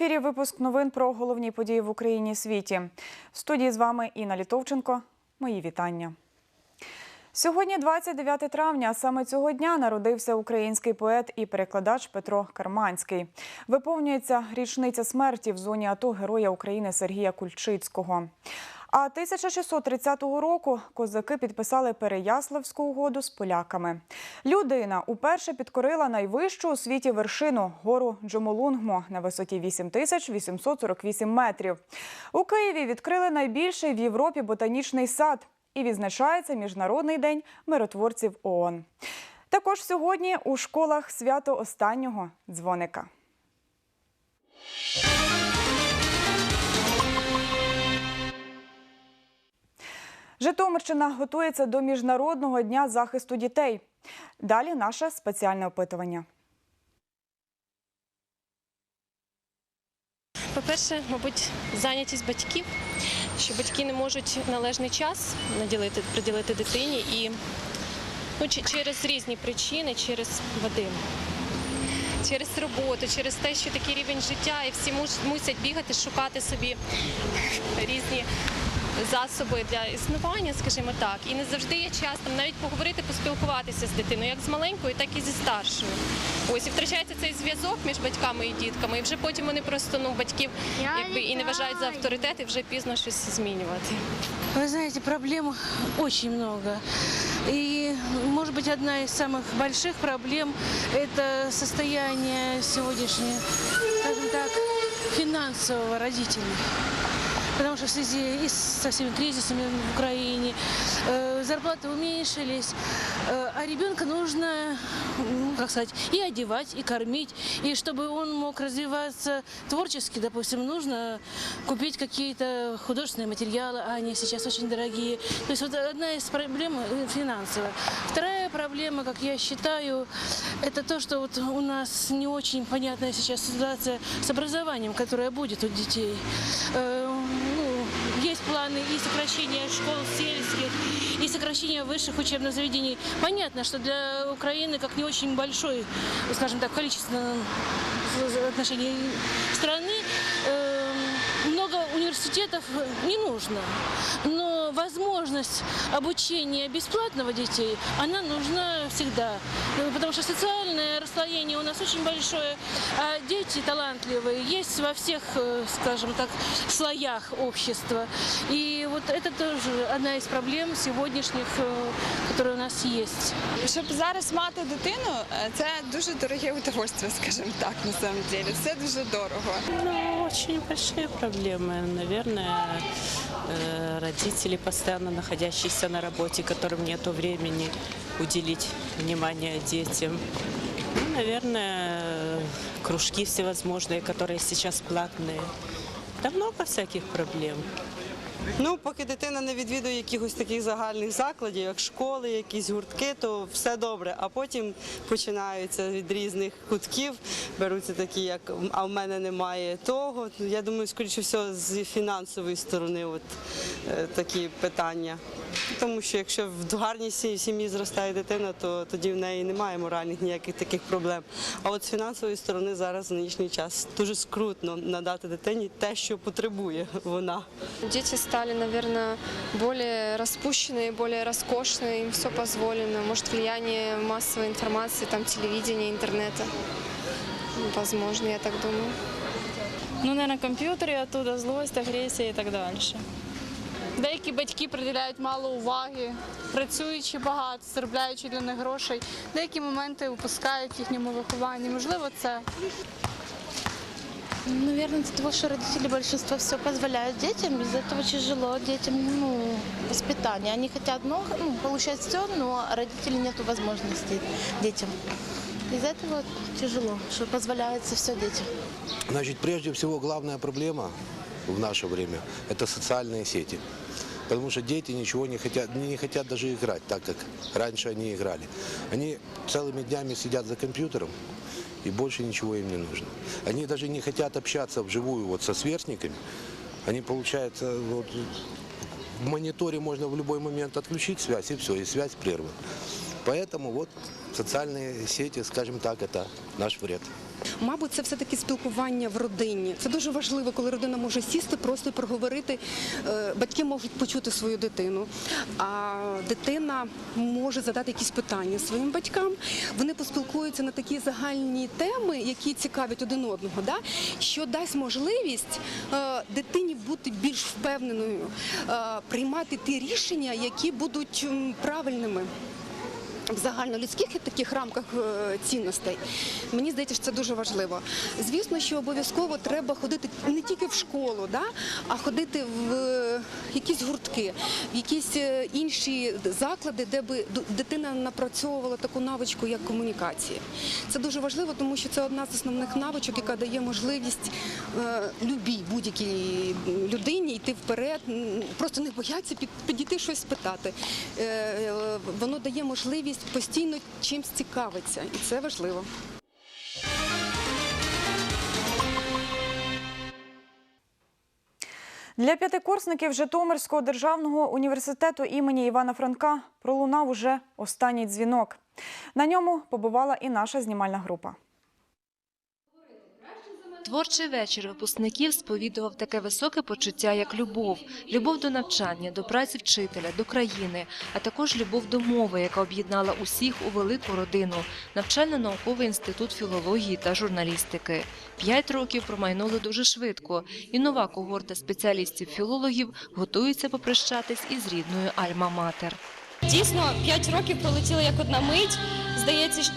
Ефірі випуск новин про головні події в Україні і світі. В студії з вами Інна Літовченко. Мої вітання. Сьогодні 29 травня. Саме цього дня народився український поет і перекладач Петро Карманський. Виповнюється річниця смерті в зоні АТО Героя України Сергія Кульчицького. А 1630 року козаки підписали Переяславську угоду з поляками. Людина уперше підкорила найвищу у світі вершину гору Джомолунгмо на висоті 8848 метрів. У Києві відкрили найбільший в Європі ботанічний сад і відзначається Міжнародний день миротворців ООН. Також сьогодні у школах свято останнього дзвоника. Житомирщина готується до Міжнародного дня захисту дітей. Далі наше спеціальне опитування. По-перше, мабуть, зайнятість батьків, що батьки не можуть належний час наділити, приділити дитині і ну, через різні причини, через Вадим. Через роботу, через те, що такий рівень життя, і всі мусять бігати, шукати собі різні засоби для існування, скажімо так. І не завжди є час там навіть поговорити, поспілкуватися з дитиною, як з маленькою, так і зі старшою. Ось і втрачається цей зв'язок між батьками і дітками. І вже потім вони просто ну батьків якби і не вважають за авторитет, і вже пізно щось змінювати. Вы знаете, проблем очень много. И, может быть, одна из самых больших проблем – это состояние сегодняшнее, скажем так, финансового родителей. Потому что в связи и со всеми кризисами в Украине э, зарплаты уменьшились, э, а ребенка нужно, ну, как сказать, и одевать, и кормить. И чтобы он мог развиваться творчески, допустим, нужно купить какие-то художественные материалы, а они сейчас очень дорогие. То есть вот одна из проблем э, финансовая. Вторая проблема, как я считаю, это то, что вот у нас не очень понятная сейчас ситуация с образованием, которое будет у детей. Э, планы и сокращения школ сельских, и сокращения высших учебных заведений. Понятно, что для Украины, как не очень большой, скажем так, количество отношений страны, университетов не нужно. Но возможность обучения бесплатного детей, она нужна всегда. Ну, Потому что социальное расслоение у нас очень большое, а дети талантливые есть во всех, э, скажем так, слоях общества. И вот это тоже одна из проблем сегодняшних, э, которые у нас есть. Щоб зараз мати дитину, е, це дуже дороге удовольствие, скажімо так, на самом деле. Все дуже дорого. Ну, очень большие проблемы. Наверное, э, родители, постоянно находящиеся на работе, которым нет времени уделить внимание детям. Ну, наверное, кружки всевозможные, которые сейчас платные. Да много всяких проблем. Ну, поки дитина не відвідує якихось таких загальних закладів, як школи, якісь гуртки, то все добре. А потім починаються від різних кутків, беруться такі, як а в мене немає того. Я думаю, скоріше всього, з фінансової сторони, от е, такі питання. Тому що якщо в гарній сім'ї зростає дитина, то тоді в неї немає моральних ніяких таких проблем. А от з фінансової сторони зараз в нинішній час дуже скрутно надати дитині те, що потребує вона. Дети стали, наверное, более распущенные, более роскошные, им все позволено. Может, влияние массовой информации, там, телевидения, интернета. Возможно, я так думаю. Ну, не на комп'ютері, оттуда злость, агресія і так далі. Деякі батьки приділяють мало уваги, працюючи багато, заробляючи для них грошей. Деякі моменти упускають в їхньому вихованні. Можливо, це Наверное, из-за того, что родители большинство все позволяют детям, из-за этого тяжело детям ну, воспитание. Они хотят много, ну, получать все, но родители нету возможности детям. Из-за этого тяжело, что позволяется все детям. Значит, прежде всего, главная проблема в наше время – это социальные сети. Потому что дети ничего не хотят, не хотят даже играть, так как раньше они играли. Они целыми днями сидят за компьютером, и больше ничего им не нужно. Они даже не хотят общаться вживую вот со сверстниками. Они, получается, вот, в мониторе можно в любой момент отключить связь, и все, и связь прервана. Поэтому вот социальные сети, скажем так, это наш вред. Мабуть, це все-таки спілкування в родині. Це дуже важливо, коли родина може сісти, просто проговорити. Е, Батьки можуть почути свою дитину, а дитина може задати якісь питання своїм батькам. Вони поспілкуються на такі загальні теми, які цікавлять один одного, що дасть можливість е, дитині бути більш впевненою, е, приймати ті рішення, які будуть правильними в загальнолюдських таких рамках е, цінностей. Мені здається, що це дуже важливо. Звісно, що обов'язково треба ходити не тільки в школу, да, а ходити в е, якісь гуртки, в якісь е, інші заклади, де би дитина напрацьовувала таку навичку, як комунікація. Це дуже важливо, тому що це одна з основних навичок, яка дає можливість любій будь-якій людині йти вперед, просто не боятися під- підійти щось спитати. Е, Воно дає можливість постійно чимсь цікавиться, і це важливо. Для п'ятикурсників Житомирського державного університету імені Івана Франка пролунав уже останній дзвінок. На ньому побувала і наша знімальна група. Творчий вечір випускників сповідував таке високе почуття, як любов, любов до навчання, до праці вчителя, до країни, а також любов до мови, яка об'єднала усіх у велику родину, навчально-науковий інститут філології та журналістики. П'ять років промайнули дуже швидко, і нова когорта спеціалістів-філологів готується попрощатись із рідною Альма-Матер. Дійсно, 5 років пролетіло як одна мить. Здається,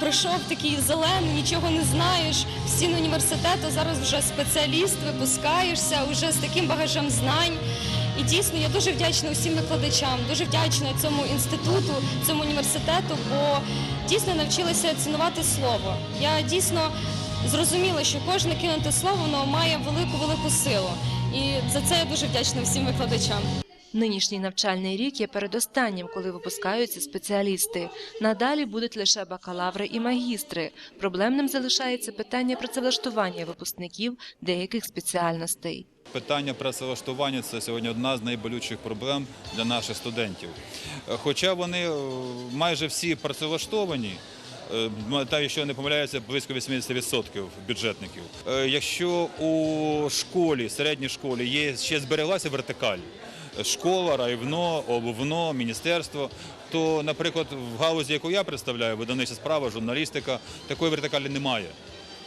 прийшов такий зелений, нічого не знаєш. В стіни університету зараз вже спеціаліст, випускаєшся вже з таким багажем знань. І дійсно я дуже вдячна усім викладачам, дуже вдячна цьому інституту, цьому університету, бо дійсно навчилася цінувати слово. Я дійсно зрозуміла, що кожне кинуте слово воно має велику велику силу. І за це я дуже вдячна всім викладачам. Нинішній навчальний рік є передостаннім, коли випускаються спеціалісти. Надалі будуть лише бакалаври і магістри. Проблемним залишається питання працевлаштування випускників деяких спеціальностей. Питання працевлаштування це сьогодні одна з найболючіших проблем для наших студентів. Хоча вони е, майже всі працевлаштовані, е, та якщо не помиляюся, близько 80% бюджетників. Е, Якщо у школі, середній школі є ще збереглася вертикаль. Школа, райвно, обувно, міністерство. То, наприклад, в галузі, яку я представляю, видавнича справа, журналістика, такої вертикалі немає.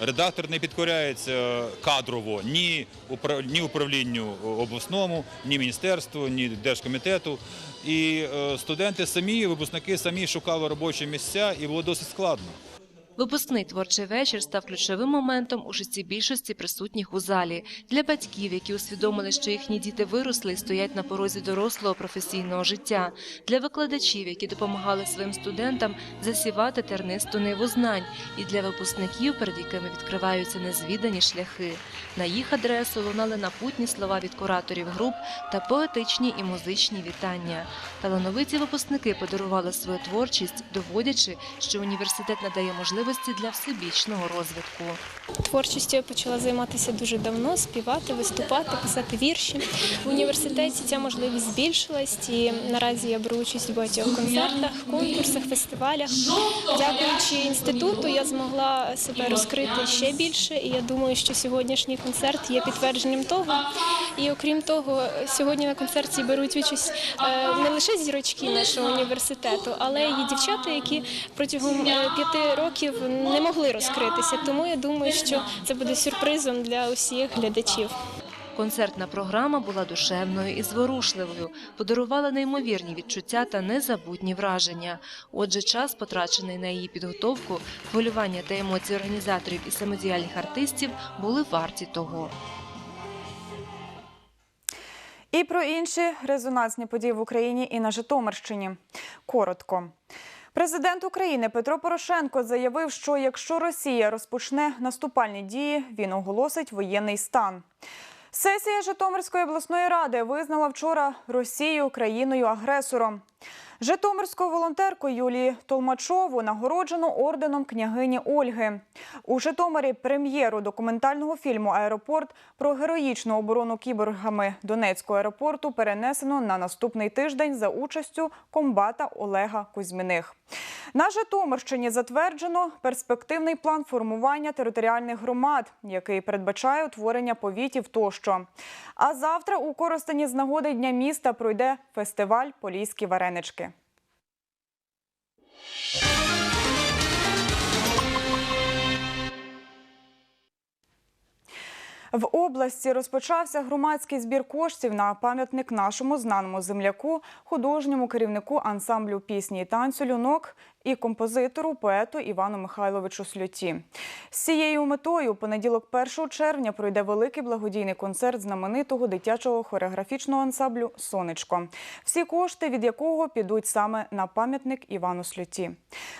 Редактор не підкоряється кадрово ні ні управлінню обласному, ні міністерству, ні держкомітету. І е, студенти самі, випускники самі шукали робочі місця, і було досить складно. Випускний творчий вечір став ключовим моментом у житті більшості присутніх у залі. Для батьків, які усвідомили, що їхні діти виросли і стоять на порозі дорослого професійного життя. Для викладачів, які допомагали своїм студентам засівати тернисту ниву знань. І для випускників, перед якими відкриваються незвідані шляхи. На їх адресу лунали напутні слова від кураторів груп та поетичні і музичні вітання. Талановиті випускники подарували свою творчість, доводячи, що університет надає можливості для всебічного розвитку. Творчістю я почала займатися дуже давно, співати, виступати, писати вірші. В університеті ця можливість збільшилась, і наразі я беру участь у багатьох концертах, конкурсах, фестивалях. Дякуючи інституту, я змогла себе розкрити ще більше, і я думаю, що сьогоднішній концерт є підтвердженням того. І окрім того, сьогодні на концерті беруть участь е, не лише зірочки нашого університету, але й дівчата, які протягом е, п'яти років не могли розкритися. Тому я думаю, що це буде сюрпризом для усіх глядачів. Концертна програма була душевною і зворушливою, подарувала неймовірні відчуття та незабутні враження. Отже, час, потрачений на її підготовку, хвилювання та емоції організаторів і самодіяльних артистів були варті того. І про інші резонансні події в Україні і на Житомирщині. Коротко. Президент України Петро Порошенко заявив, що якщо Росія розпочне наступальні дії, він оголосить воєнний стан. Сесія Житомирської обласної ради визнала вчора Росію країною-агресором. Житомирську волонтерку Юлії Толмачову нагороджено орденом княгині Ольги. У Житомирі прем'єру документального фільму Аеропорт про героїчну оборону кіборгами Донецького аеропорту перенесено на наступний тиждень за участю комбата Олега Кузьміних. На Житомирщині затверджено перспективний план формування територіальних громад, який передбачає утворення повітів тощо. А завтра у Коростені з нагоди Дня міста пройде фестиваль Поліські варенички. В області розпочався громадський збір коштів на пам'ятник нашому знаному земляку, художньому керівнику ансамблю пісні і танцю «Люнок» і композитору, поету Івану Михайловичу Сльоті. З цією метою понеділок 1 червня пройде великий благодійний концерт знаменитого дитячого хореографічного ансамблю Сонечко. Всі кошти від якого підуть саме на пам'ятник Івану Сльоті.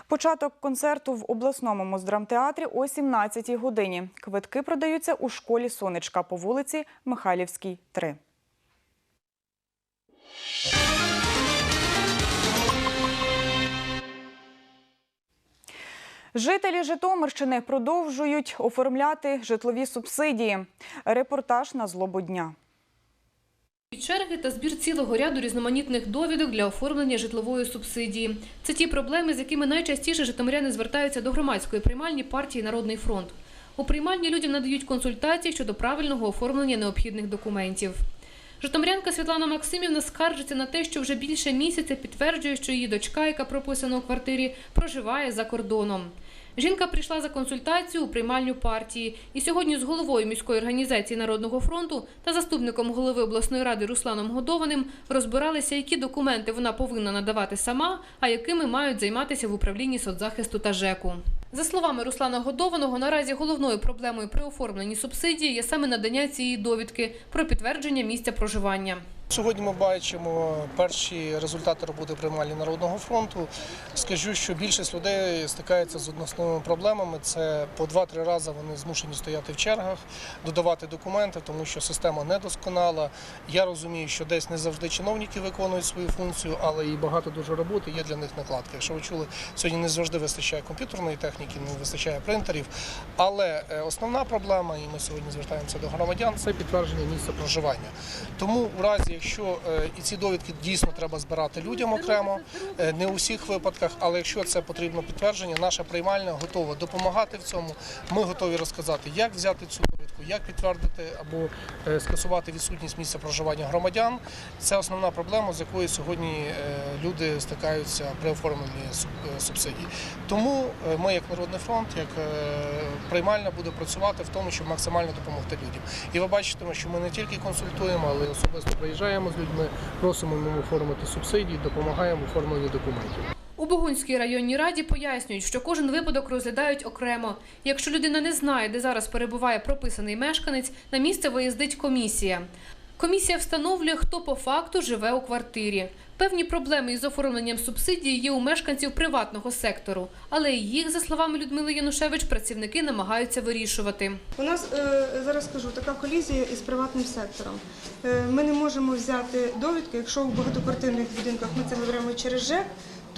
Початок концерту в обласному Моздрамтеатрі о 17-й годині. Квитки продаються у школі Сонечка по вулиці Михайлівській, 3. Жителі Житомирщини продовжують оформляти житлові субсидії. Репортаж на злобу дня. Черги та збір цілого ряду різноманітних довідок для оформлення житлової субсидії. Це ті проблеми, з якими найчастіше житомиряни звертаються до громадської приймальні партії Народний фронт. У приймальні людям надають консультації щодо правильного оформлення необхідних документів. Житомирянка Світлана Максимівна скаржиться на те, що вже більше місяця підтверджує, що її дочка, яка прописана у квартирі, проживає за кордоном. Жінка прийшла за консультацію у приймальню партії і сьогодні з головою міської організації Народного фронту та заступником голови обласної ради Русланом Годованим розбиралися, які документи вона повинна надавати сама, а якими мають займатися в управлінні соцзахисту та ЖЕКу. За словами Руслана Годованого, наразі головною проблемою при оформленні субсидії є саме надання цієї довідки про підтвердження місця проживання. Сьогодні ми бачимо перші результати роботи приймальні Народного фронту. Скажу, що більшість людей стикається з односними проблемами. Це по два-три рази вони змушені стояти в чергах, додавати документи, тому що система недосконала. Я розумію, що десь не завжди чиновники виконують свою функцію, але і багато дуже роботи є для них накладки. Якщо ви чули, сьогодні не завжди вистачає комп'ютерної техніки, не вистачає принтерів. Але е, основна проблема, і ми сьогодні звертаємося до громадян, це підтвердження місця проживання. Тому у разі, якщо е, і ці довідки дійсно треба збирати людям окремо, е, не у всіх випадках, але якщо це потрібно підтвердження, наша приймальня готова допомагати в цьому. Ми готові розказати, як взяти цю як підтвердити або е, скасувати відсутність місця проживання громадян. Це основна проблема, з якою сьогодні е, люди стикаються при оформленні е, субсидій. Тому ми, як Народний фронт, як приймальна, буде працювати в тому, щоб максимально допомогти людям. І ви бачите, що ми не тільки консультуємо, але й особисто приїжджаємо з людьми, просимо їм оформити субсидії, допомагаємо в оформленні документів. У Богунській районній раді пояснюють, що кожен випадок розглядають окремо. Якщо людина не знає, де зараз перебуває прописаний мешканець, на місце виїздить комісія. Комісія встановлює, хто по факту живе у квартирі. Певні проблеми із оформленням субсидії є у мешканців приватного сектору, але їх, за словами Людмили Янушевич, працівники намагаються вирішувати. У нас е, зараз скажу така колізія із приватним сектором. Е, Ми не можемо взяти довідки, якщо в багатоквартирних будинках ми це беремо через ЖЕК,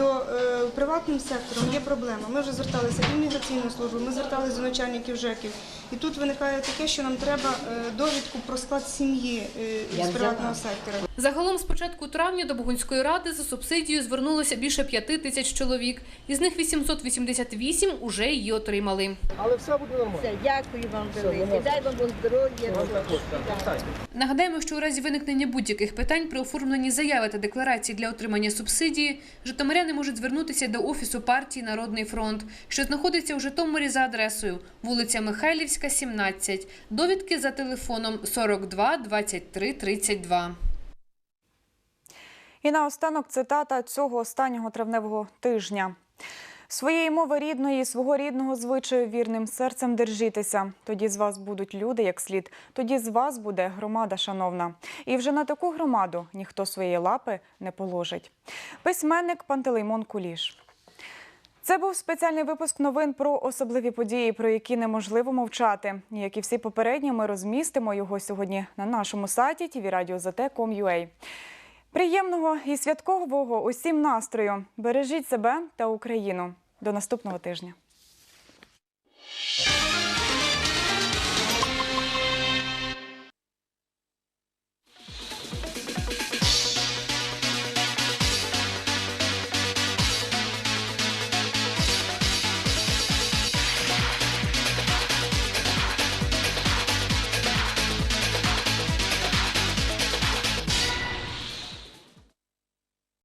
то е, приватним сектором є проблема. Ми вже зверталися і в міграційну службу, ми зверталися до начальників ЖЕКів. І тут виникає таке, що нам треба е, довідку про склад сім'ї е, із приватного сектора. Загалом з початку травня до Богунської ради за субсидією звернулося більше п'яти тисяч чоловік. Із них 888 уже її отримали. Але все буде нормально. Все, дякую вам велике. Дай вам здоров'я. Нагадаємо, що у разі виникнення будь-яких питань при оформленні заяви та декларації для отримання субсидії житомиряни можуть звернутися до офісу партії Народний фронт, що знаходиться у Житомирі за адресою вулиця Михайлівська, 17. Довідки за телефоном 42 23 32. І наостанок цитата цього останнього травневого тижня. Своєї мови рідної, свого рідного звичаю вірним серцем держітеся. Тоді з вас будуть люди як слід, тоді з вас буде громада шановна. І вже на таку громаду ніхто своєї лапи не положить. Письменник Пантелеймон Куліш. Це був спеціальний випуск новин про особливі події, про які неможливо мовчати. Як і всі попередні, ми розмістимо його сьогодні на нашому сайті tvradio.zt.com.ua. Приємного і святкового усім настрою. Бережіть себе та Україну. До наступного тижня.